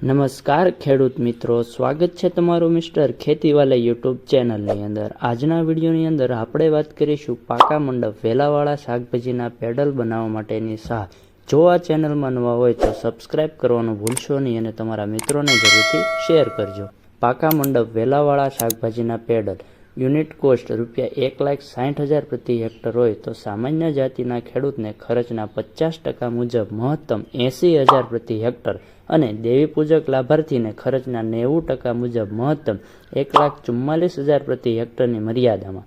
નમસ્કાર, ખેડૂત મિત્રો. સ્વાગત છે તમારું મિસ્ટર ખેતીવાલા યુટ્યુબ ચેનલની અંદર. આજના વિડીયોની અંદર આપણે વાત કરીશું પાકા મંડપ વેલાવાળા શાકભાજીના પેડલ બનાવવા માટેની સાહ જો આ ચેનલમાં નવા હોય તો સબસ્ક્રાઇબ કરવાનું ભૂલશો નહીં અને તમારા મિત્રોને જરૂરથી શેર કરજો. પાકા મંડપ વેલાવાળા શાકભાજીના પેડલ. યુનિટ કોસ્ટ રૂપિયા એક લાખ સાઠ હજાર પ્રતિ હેક્ટર હોય તો સામાન્ય જાતિના ખેડૂતને ખર્ચના પચાસ ટકા મુજબ મહત્તમ એંસી હજાર પ્રતિ હેક્ટર અને દેવી પૂજક લાભાર્થીને ખર્ચના નેવું ટકા મુજબ મહત્તમ એક લાખ ચુમ્માલીસ હજાર પ્રતિ હેક્ટરની મર્યાદામાં.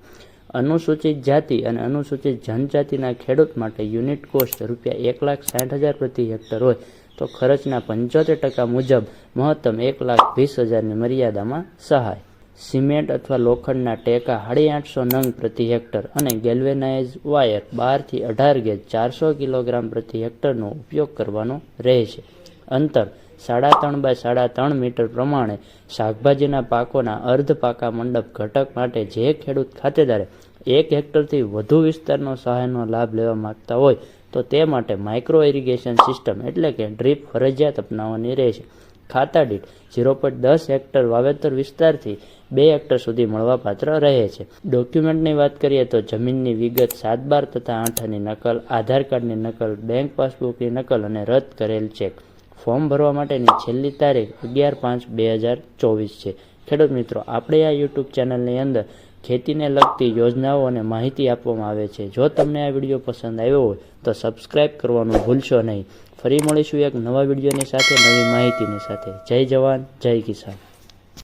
અનુસૂચિત જાતિ અને અનુસૂચિત જનજાતિના ખેડૂત માટે યુનિટ કોસ્ટ રૂપિયા એક લાખ સાઠ હજાર પ્રતિ હેક્ટર હોય તો ખર્ચના પંચોતેર ટકા મુજબ મહત્તમ એક લાખ વીસ હજારની મર્યાદામાં સહાય. સિમેન્ટ અથવા લોખંડના ટેકા સાડી આઠસો નંગ પ્રતિ હેક્ટર અને ગેલ્વેનાઇઝ વાયર બારથી અઢાર ગેજ ચારસો કિલોગ્રામ પ્રતિ હેક્ટરનો ઉપયોગ કરવાનો રહેશે. અંતર સાડા ત્રણ બાય સાડા ત્રણ મીટર પ્રમાણે શાકભાજીના પાકોના અર્ધ પાકા મંડપ ઘટક માટે જે ખેડૂત ખાતેદારે એક હેક્ટરથી વધુ વિસ્તારનો સહાયનો લાભ લેવા માગતા હોય તો તે માટે માઇક્રો ઇરિગેશન સિસ્ટમ એટલે કે ડ્રીપ ફરજિયાત અપનાવવાની રહેશે. ખાતા દીઠ ઝીરો પોઈન્ટ દસ હેક્ટર વાવેતર વિસ્તારથી બે હેક્ટર સુધી મળવાપાત્ર રહે છે. ડોક્યુમેન્ટની વાત કરીએ તો જમીનની વિગત સાત બાર તથા આઠની નકલ, આધાર કાર્ડની નકલ બેંક પાસબુકની નકલ અને રદ કરેલ ચેક. ફોર્મ ભરવા માટેની છેલ્લી તારીખ અગિયાર પાંચ બે હજાર ચોવીસ છે. ખેડૂત મિત્રો, આપણે આ યુટ્યુબ ચેનલની અંદર ખેતીને લગતી યોજનાઓ અને માહિતી આપવામાં આવે છે. જો તમને આ વીડિયો પસંદ આવ્યો હોય, તો સબસ્ક્રાઈબ કરવાનું ભૂલશો નહીં. ફરી મળીશું એક નવા વિડીયોની સાથે, નવી માહિતીની સાથે. જય જવાન, જય કિસાન.